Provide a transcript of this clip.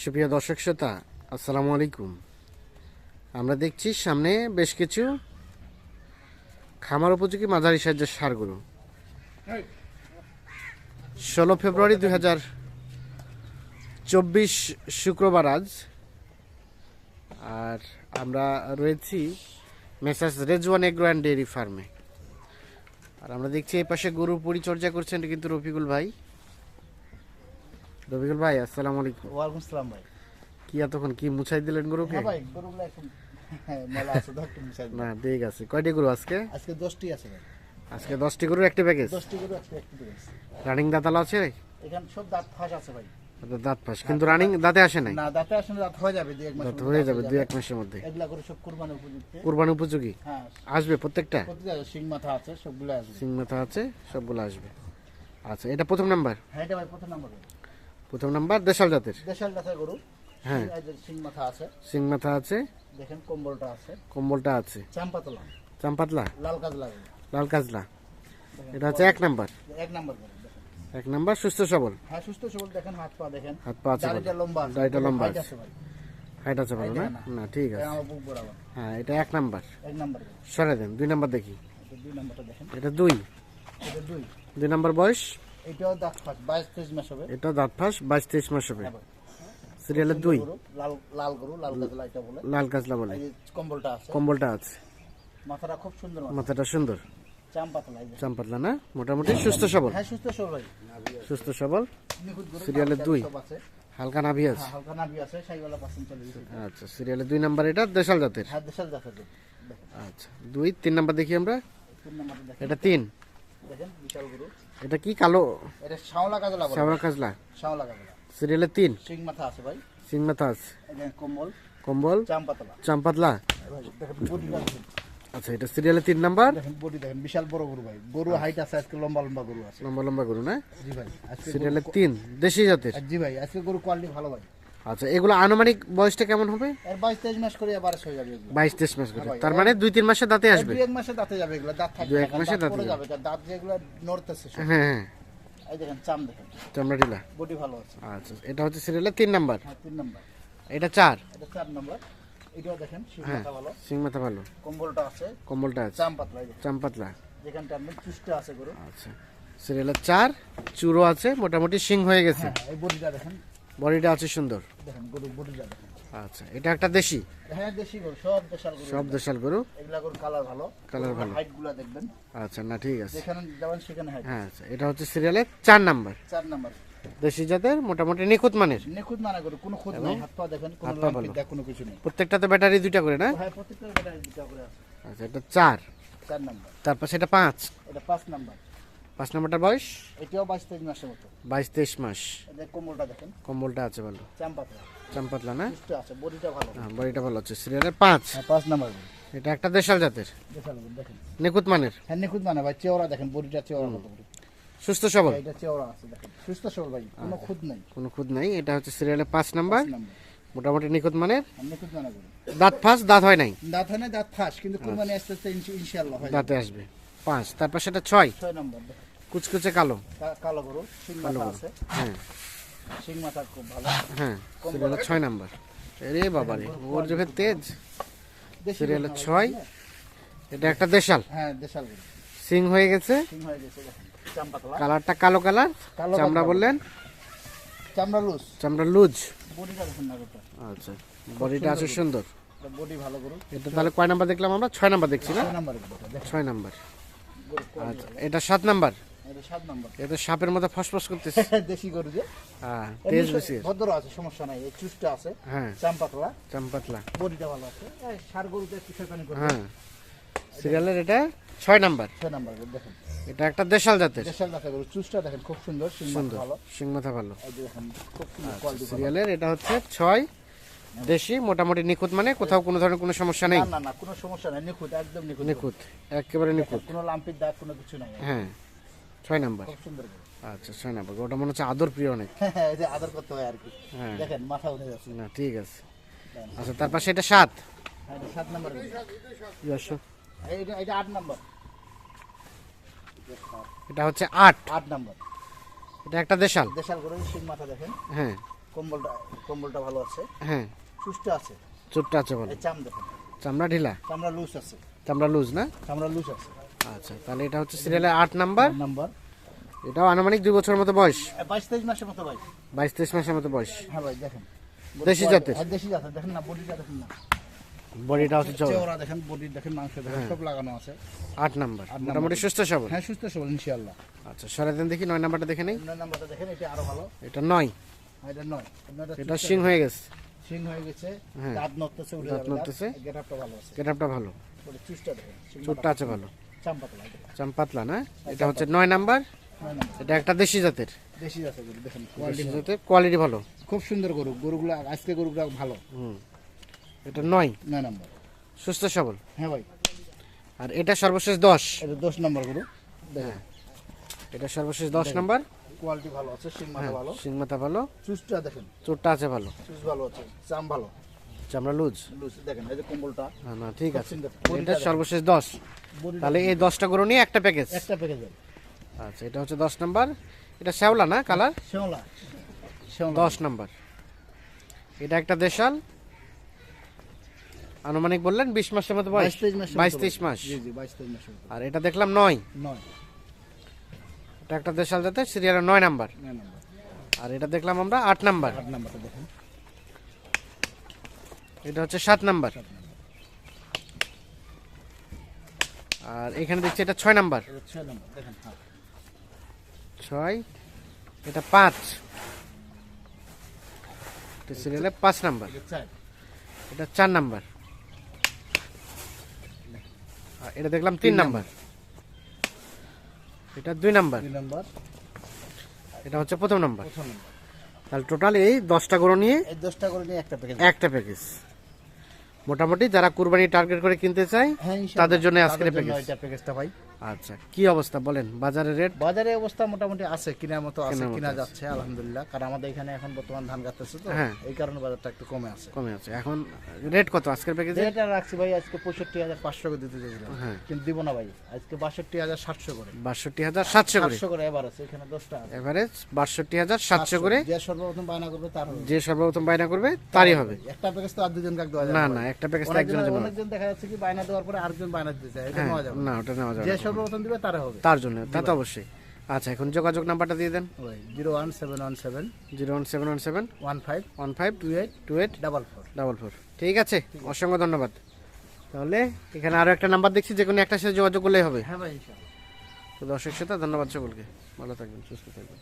সুপ্রিয় দর্শক শ্রোতা, আসসালামু আলাইকুম। আমরা দেখছি সামনে বেশ কিছু খামার উপযোগী মাঝারি সাহায্যের সারগুলো। ষোলো ফেব্রুয়ারি দুই হাজার চব্বিশ শুক্রবার আজ, আর আমরা রয়েছি messrs Rezwan agro and dairy ফার্মে। আর আমরা দেখছি এই পাশে গরু পরিচর্যা করছেন কিন্তু রফিকুল ভাই। রফিকুল ভাই আসসালামু আলাইকুম। ওয়ালাইকুম সালাম ভাই। কি এতক্ষণ কি মুছাই দিলেন গরুকে? হ্যাঁ ভাই গরুগুলো এখন মেলা আছে তো একটু মিশাই না ঠিক আছে। কয়টি গরু আজকে? আজকে দশটি আছে ভাই। আজকে দশটি গরুর একটি প্যাকেজ দশটি গরু আজকে একটি দিয়েছে রানিং দাঁতালো আছে? এখানে সব দাঁত ফাঁস আছে ভাই। দাঁত ফাঁস। কিন্তু রানিং দাঁতে আসে নাই? না দাঁতে আসলে দাঁত হয়ে যাবে দুই এক মাস দাঁত হয়ে যাবে দুই এক মাসের মধ্যে। এগুলা করে সব কুরবানি উপযুক্ত কুরবানি উপযোগী? হ্যাঁ। আসবে প্রত্যেকটা? প্রতিটা সিং মাথা আছে সবগুলো আসবে। সিং মাথা আছে সবগুলো আসবে। আচ্ছা এটা প্রথম নাম্বার হ্যাঁ এটা ভাই প্রথম নম্বর প্রথম নাম্বার দেশাল জাতের। দেশাল দাঁতের গরু। হ্যাঁ। সিং মাথা আছে। সিং মাথা আছে। দেখেন কম্বলটা আছে। কম্বলটা আছে। চাম্পাতলা। চাম্পাতলা? লাল কাজলা লাল কাজলা। এটা হচ্ছে এক নাম্বার। এক নাম্বার এক নাম্বার সুস্থ সবল। হ্যাঁ সুস্থ সবল দেখেন হাত পা দেখেন। হাত পা আছে দাড়িটা লম্বা আছে। দাড়িটা লম্বা আছে। ভাই হাইট আছে ভালো না? না। ঠিক আছে। হ্যাঁ এটা এক নাম্বার। এক নাম্বার সরে দেন দুই নাম্বার দেখি। দুই নাম্বারটা দেখেন। এটা দুই। এটা দুই। দুই নাম্বার বয়স? এটাও দাঁত ফাঁস বাইশ তেইশ মাস হবে। এটা দাঁত ফাঁস বাইশ তেইশ মাস হবে। হ্যাঁ সিরিয়ালের দুই? লাল লাল গরু লাল গাছলা এটা বলে। লাল কাজলা বলে। কম্বলটা আছে। কম্বলটা আছে। মাথাটা খুব সুন্দর মাথাটা সুন্দর। চাম পাতলা না? মোটামুটি সুস্থ সবল। হ্যাঁ সুস্থ সবল সুস্থ সবল। সিরিয়ালের দুই। আছে। হালকা নাভি আছে। হ্যাঁ, হালকা নাভি আছে সাইওয়ালা পার্সেন্ট চলে গেছে। আচ্ছা সিরিয়ালের দুই নাম্বার এটা দেশাল জাতের? হ্যাঁ দেশাল জাতের আচ্ছা দুই তিন নাম্বার দেখি আমরা। এটা তিন। দেখেন বিশাল গরু। এটা কি কালো? এটা শাওলা কাজলা শাওলা কাজলা। শাওলা কাজলা। সিরিয়ালে তিন? সিং মাথা আছে ভাই। সিং মাথা আছে। কম্বল। কম্বল? চাম্পাতলা চাম্পাতলা আচ্ছা এটা সিরিয়ালে তিন নাম্বার? বডি দেখেন বিশাল বড় গরু ভাই। গরু হাইট আছে আজকে লম্বা লম্বা গরু আছে। লম্বা লম্বা গরু না? জি ভাই আজকে সিরিয়ালের তিন দেশি জাতের? জি ভাই আজকে গরু কোয়ালিটি ভালো ভাই। আচ্ছা এগুলো আনুমানিক বয়সটা কেমন হবে? এর বাইশ তেইশ মাস করে আবার হয়ে যাবে এগুলো। বাইশ তেইশ মাস করে। তার মানে দুই তিন মাসে দাঁতে আসবে? দুই এক মাসে দাঁতে যাবে এগুলো দাঁত থাকবে দুই এক না, মাসে দাঁত যাবে। দাঁত যেগুলো নড়তেছে। হ্যাঁ হ্যাঁ। এই দেখেন চাম দেখেন। চামড়া ঢিলা বডি ভালো আছে। আচ্ছা এটা হচ্ছে সিরিয়ালের তিন নাম্বার? হ্যাঁ তিন নম্বর। এটা চার? এটা চার নম্বর। এটাও দেখেন শিং হ্যাঁ মাথা ভালো। সিং মাথা ভালো। কম্বলটা আছে। কম্বলটা আছে। চাম পাতলা এই যে। চাম্পাতলা যেখানটা আপনি চুষ্ট আছে গরু আচ্ছা সিরিয়ালের চার চুরো আছে মোটামুটি সিং হয়ে গেছে। হ্যাঁ এই বডিটা দেখেন বডিটা আছে সুন্দর। দেখেন গরু বডিটা আচ্ছা এটা একটা দেশি? হ্যাঁ দেশি গরু সব দেশাল গরু। সব দেশাল গরু? এগুলা গরু কালার ভালো। Colour ভালো। দেখবেন। আচ্ছা না ঠিক আছে। যেখানে যাবেন সেখানে হাইট হ্যাঁ আচ্ছা এটা হচ্ছে সিরিয়ালের চার নাম্বার। চার নাম্বার। দেশি জাতের মোটামুটি নিখুঁত মানের। নিখুঁত মানা গরু কোনো খুঁত নেই হাত পা দেখেন কোনো দেখ কিছু নেই। প্রত্যেকটাতে ব্যাটারি দুইটা করে না? হ্যাঁ প্রত্যেকটা ব্যাটারি দুটা করে আছে। আচ্ছা এটা চার। চার নম্বর। তারপর সেটা পাঁচ। এটা পাঁচ নাম্বার। পাঁচ নাম্বারটা বয়স? এটাও বাইশ তেইশ মাসের মতো। বাইশ তেইশ মাস। এটা কোমলটা দেখেন। কম্বলটা আছে ভালো চাম্পাতলা। চাম্পাতলা না? আছে বডিটা ভালো। হ্যাঁ বডিটা ভালো আছে। সিরিয়ালের পাঁচ? হ্যাঁ পাঁচ নাম্বার এটা একটা দেশাল জাতের? দেখেন। নিখুঁত মানের? হ্যাঁ নিখুঁত মানে ভাই চেওড়া দেখেন বডিটা চেওড়া কত বড়। সুস্থ সবল? এটা চেওড়া আছে দেখেন। সুস্থ সবল ভাই কোনো খুঁত নেই। কোনো খুদ নাই। এটা হচ্ছে সিরিয়ালের পাঁচ নাম্বার। মোটামুটি নিখুঁত মানের? নিখুঁত মানে দাঁত ফাঁস দাঁত হয় নাই? দাঁত হয় না দাঁত ফাঁস কিন্তু কুরবানি আস্তে আস্তে ইনশা- ইনশাআল্লাহ হয়। দাঁতে আসবে। পাঁচ। তারপর সেটা ছয়? ছয় নম্বর কুচকুচে কালো? কালো গরু মাথা আছে। হ্যাঁ। মাথা খুব ভালো। হ্যাঁ সিরিয়ালের ছয় নাম্বার। আরে বাবারে ওর চোখের তেজ? সিরিয়ালের গরু ছয়? এটা একটা দেশাল? হ্যাঁ দেশাল গরু। সিং হয়ে গেছে? হয়ে কালারটা কালো কালার? চামড়া বললেন? চামড়া লুজ। চামড়া লুজ? আচ্ছা বডিটা আছে সুন্দর। বডি ভালো গরু। এটা তাহলে কয় নাম্বার দেখলাম আমরা? ছয় নাম্বার দেখছি না? ছয় নাম্বার। আচ্ছা এটা সাত নাম্বার। এটা সাপের মতো ফসফস করতেছে। দেশি গরু যে। হ্যাঁ তেজ বেশি ভদ্র আছে সমস্যা নাই এই চুষটা আছে হ্যাঁ। চাম্পাতলা। চাম্পাতলা। বডিটা ভালো আছে। সার গরুতে একটু করে হ্যাঁ। সিরিয়ালের এটা ছয় নাম্বার। ছয় নম্বর দেখেন। এটা একটা দেশাল জাতের। দেশাল দেখা গরু চুষটা দেখেন খুব সুন্দর সিং মাথা সুন্দর ভালো। সিং মাথা ভালো। দেখেন খুব সুন্দর কোয়ালিটি সিরিয়ালের এটা হচ্ছে ছয়। দেশি মোটামুটি নিখুঁত মানে কোথাও কোনো ধরনের কোনো সমস্যা নেই। না না না কোনো সমস্যা নাই নিখুঁত একদম নিখুঁত। নিখুঁত একেবারে নিখুঁত। কোনো লাম্পির দাগ কোনো কিছু নাই। হ্যাঁ। ছয় নাম্বার। আচ্ছা ছয় নাম্বার। ওটা মনে হচ্ছে আদর প্রিয় অনেক। হ্যাঁ এই যে আদর করতে হয় আর কি। হ্যাঁ। দেখেন মাথা উঠে যাচ্ছে। না ঠিক আছে। আচ্ছা সাত। হ্যাঁ, এটা সাত নম্বর। গরু। ইয়াসো। এটা আট নম্বর। এটা হচ্ছে আট। আট নম্বর। এটা একটা দেশাল। দেশাল গরু সিং মাথা দেখেন। হ্যাঁ। কম্বলটা কম্বলটা ভালো আছে। হ্যাঁ। সুস্থ আছে। চোটটা আছে ভালো চাম দেখেন। চামড়া ঢিলা? চামড়া লুজ আছে। চামড়া লুজ না? চামড়া লুজ আছে। আচ্ছা তাহলে এটা হচ্ছে সিরিয়ালের আট নাম্বার। নাম্বার। এটাও আনুমানিক দুই বছরের মতো বয়স। বাইশ তেইশ মাসের মতো ভাই বাইশ তেইশ মাসের মতো বয়স। হ্যাঁ ভাই দেখেন। দেশি জাতের? হ্যাঁ, দেশি জাতের। দেখেন না বডিটা দেখেন না। বডিটা হচ্ছে চওড়া। দেখেন বডি দেখেন মাংস দেখেন সব লাগানো আছে। আট নাম্বার। মোটামুটি সুস্থ সবল। হ্যাঁ সুস্থ সবল ইনশাআল্লাহ। আচ্ছা সরাই দেন দেখি নয় নাম্বারটা দেখে নেই। নয় নাম্বারটা দেখেন এটা আরও ভালো। এটা নয়। এটা নয়। এটা সিং হয়ে গেছে। সিং হয়ে গেছে হ্যাঁ। দাঁত নড়তেছে উঠে দাঁত নড়তেছে। গেটআপটা ভালো আছে। গেটআপটা ভালো। চুষটা দেখেন চোটটা আছে ভালো। চাম্পাতলা না? এটা হচ্ছে নয় নাম্বার? এটা একটা দেশি জাতের। দেশি আছে গরু দেখেন কোয়ালিটি দেশি জাতের কোয়ালিটি ভালো। খুব সুন্দর গরু গরুগুলো আজকে গরুগুলো ভালো। হুম। এটা নয়? নয় নাম্বার। সুস্থ সবল? হ্যাঁ ভাই। আর এটা সর্বশেষ দশ? এটা দশ নাম্বার গরু। দেখেন। এটা সর্বশেষ দশ নাম্বার? কোয়ালিটি ভালো আছে সিংমাথা ভালো। সিংমাথা ভালো। চুষটা দেখেন। চোটটা আছে ভালো। চুষ ভালো আছে চাম ভালো। চামড়া লুজ? লুজ দেখেন এই যে কম্বলটা। না ঠিক আছে। এটা সর্বশেষ দশ। বডি তাহলে এই দশটা গরু নিয়ে একটা প্যাকেজ একটা প্যাকেজ আচ্ছা এটা হচ্ছে দশ নাম্বার। এটা শ্যাওলা না কালার? শ্যামলা দশ নাম্বার। এটা একটা দেশাল। আনুমানিক বললেন বিশ মাসের মতো বয়স। বাইশ তেইশ মাস। বাইশ জি আর এটা দেখলাম নয়। নয়। এটা একটা দেশাল যাতে সিরিয়ালের নয় নাম্বার। নয় নাম্বার। আর এটা দেখলাম আমরা আট নাম্বার। আট নাম্বারটা দেখেন। এটা হচ্ছে সাত নাম্বার। আর এখানে দেখছি এটা ছয় নাম্বার। ছয় হ্যাঁ। ছয় এটা পাঁচ। এটা সিরিয়ালে পাঁচ নাম্বার। এটা চার। নাম্বার। এটা দেখলাম তিন নাম্বার। এটা দুই নাম্বার। এটা হচ্ছে প্রথম নাম্বার। তাহলে টোটাল এই দশটা গরু নিয়ে এই দশটা করে নিয়ে একটা প্যাকেজ একটা প্যাকেজ মোটামুটি যারা কুরবানি টার্গেট করে কিনতে চায় হ্যাঁ তাদের জন্য আজকের প্যাকেজ ভাই। আচ্ছা কি অবস্থা বলেন? বাজারের রেট? বাজারে অবস্থা মোটামুটি আছে কেনার মতো আছে কিনা যাচ্ছে আলহামদুলিল্লাহ। কারণ আমাদের এখানে এখন বর্তমান ধান কাটতেছে তো হ্যাঁ। এই কারণে বাজারটা একটু কমে আছে। কমে আছে। এখন রেট কত আজকের প্যাকেজে এটা রাখছি ভাই আজকে পঁয়ষট্টি হাজার পাঁচশো করে দিতে চাইছিলাম। হ্যাঁ। কিন্তু দিব না ভাই আজকে বাষট্টি হাজার সাতশো করে। বাষট্টি হাজার সাতশো করে? সাতশো করে এবার আছে এখানে দশটা আছে। এভারেজ বাষট্টি হাজার সাতশো করে? যে সর্বপ্রথম বায়না করবে তার হবে। যে সর্বপ্রথম বায়না করবে তারই হবে। একটা প্যাকেজ তো আর দুজন কাক দেওয়া না না একটা প্যাকেজ তো একজনের জন্য অনেকজন দেখা যাচ্ছে কি বায়না দেওয়ার পরে আরেকজন বায়না দিতে চায় এটা হ্যাঁ, নেওয়া যাবে না। ওটা নেওয়া যাবে না। সর্বপ্রথম দিবে তারা হবে। তার জন্য তা তো অবশ্যই। আচ্ছা এখন যোগাযোগ নাম্বারটা দিয়ে দেন। Zero one seven one seven zero one seven one seven one five one five two eight two eight double four. Double four ঠিক আছে অসংখ্য ধন্যবাদ। তাহলে এখানে আরও একটা নাম্বার দেখছি যে কোনো একটা সাথে যোগাযোগ করলেই হবে। হ্যাঁ ভাই তো দর্শক সাথে ধন্যবাদ সকলকে। ভালো থাকবেন সুস্থ থাকবেন।